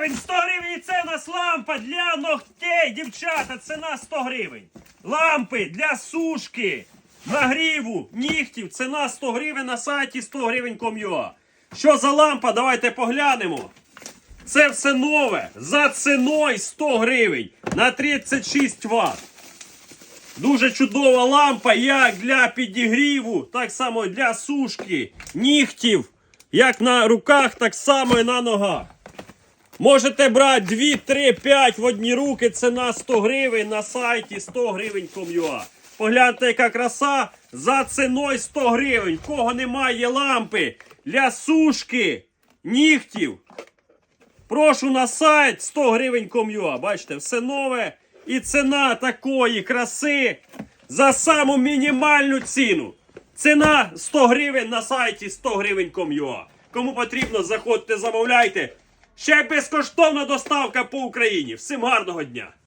гривень, 100 гривень і це у нас лампа для ногтей, дівчата, ціна 100 гривень. Лампи для сушки, нагріву, нігтів, ціна 100 гривень на сайті 100 гривень ком'юа. Що за лампа? Давайте поглянемо. Це все нове. За ціною 100 гривень на 36 Вт. Дуже чудова лампа, як для підігріву, так само для сушки, нігтів, як на руках, так само і на ногах. Можете брати 2, 3, 5 в одні руки, ціна 100 гривень на сайті 100 гривень ком'юа. Погляньте, яка краса за ціною 100 гривень. Кого немає лампи для сушки, нігтів. Прошу на сайт 100 гривень ком'юа. Бачите, все нове. І ціна такої краси за саму мінімальну ціну. Ціна 100 гривень на сайті 100 гривень ком'юа. Кому потрібно, заходьте, замовляйте. Ще безкоштовна доставка по Україні. Всім гарного дня!